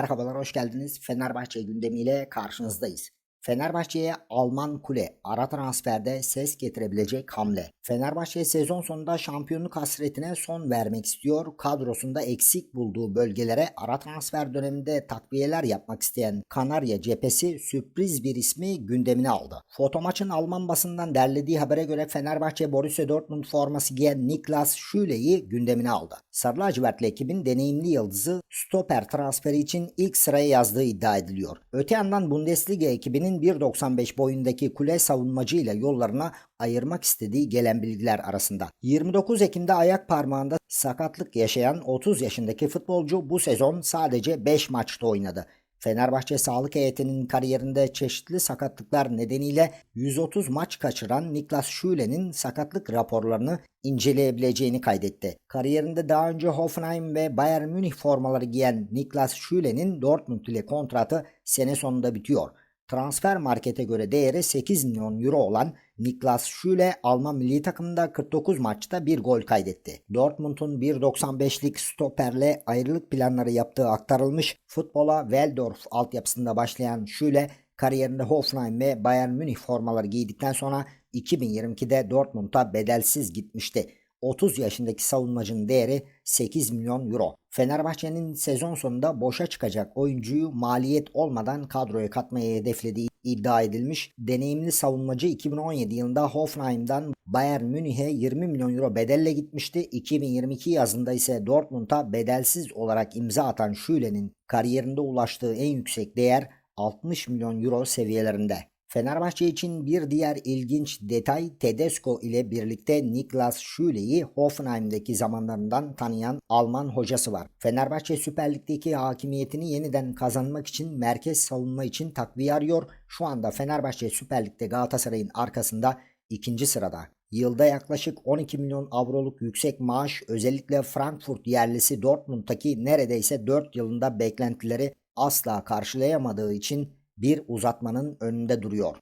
Merhabalar, hoş geldiniz. Fenerbahçe gündemiyle karşınızdayız. Fenerbahçe'ye Alman Kule ara transferde ses getirebilecek hamle. Fenerbahçe sezon sonunda şampiyonluk hasretine son vermek istiyor. Kadrosunda eksik bulduğu bölgelere ara transfer döneminde takviyeler yapmak isteyen Kanarya cephesi sürpriz bir ismi gündemine aldı. Foto maçın Alman basından derlediği habere göre Fenerbahçe Borussia Dortmund forması giyen Niklas Süle'yi gündemine aldı. Sarı lacivertli ekibin deneyimli yıldızı stoper transferi için ilk sıraya yazdığı iddia ediliyor. Öte yandan Bundesliga ekibinin 1.95 boyundaki kule savunmacıyla yollarına ayırmak istediği gelen bilgiler arasında. 29 Ekim'de ayak parmağında sakatlık yaşayan 30 yaşındaki futbolcu bu sezon sadece 5 maçta oynadı. Fenerbahçe sağlık heyetinin kariyerinde çeşitli sakatlıklar nedeniyle 130 maç kaçıran Niklas Süle'nin sakatlık raporlarını inceleyebileceğini kaydetti. Kariyerinde daha önce Hoffenheim ve Bayern Münih formaları giyen Niklas Süle'nin Dortmund ile kontratı sene sonunda bitiyor. Transfer markete göre değeri 8 milyon euro olan Niklas Süle Alman milli takımında 49 maçta bir gol kaydetti. Dortmund'un 1.95'lik stoperle ayrılık planları yaptığı aktarılmış. Futbola Waldorf altyapısında başlayan Süle kariyerinde Hoffenheim ve Bayern Münih formaları giydikten sonra 2022'de Dortmund'a bedelsiz gitmişti. 30 yaşındaki savunmacının değeri 8 milyon euro. Fenerbahçe'nin sezon sonunda boşa çıkacak oyuncuyu maliyet olmadan kadroya katmayı hedeflediği iddia edilmiş. Deneyimli savunmacı 2017 yılında Hoffenheim'dan Bayern Münih'e 20 milyon euro bedelle gitmişti. 2022 yazında ise Dortmund'a bedelsiz olarak imza atan Schüle'nin kariyerinde ulaştığı en yüksek değer 60 milyon euro seviyelerinde. Fenerbahçe için bir diğer ilginç detay Tedesco ile birlikte Niklas Süle'yi Hoffenheim'deki zamanlarından tanıyan Alman hocası var. Fenerbahçe Süper Lig'deki hakimiyetini yeniden kazanmak için merkez savunma için takviye arıyor. Şu anda Fenerbahçe Süper Lig'de Galatasaray'ın arkasında ikinci sırada. Yılda yaklaşık 12 milyon avroluk yüksek maaş özellikle Frankfurt yerlisi Dortmund'daki neredeyse 4 yılında beklentileri asla karşılayamadığı için bir uzatmanın önünde duruyor.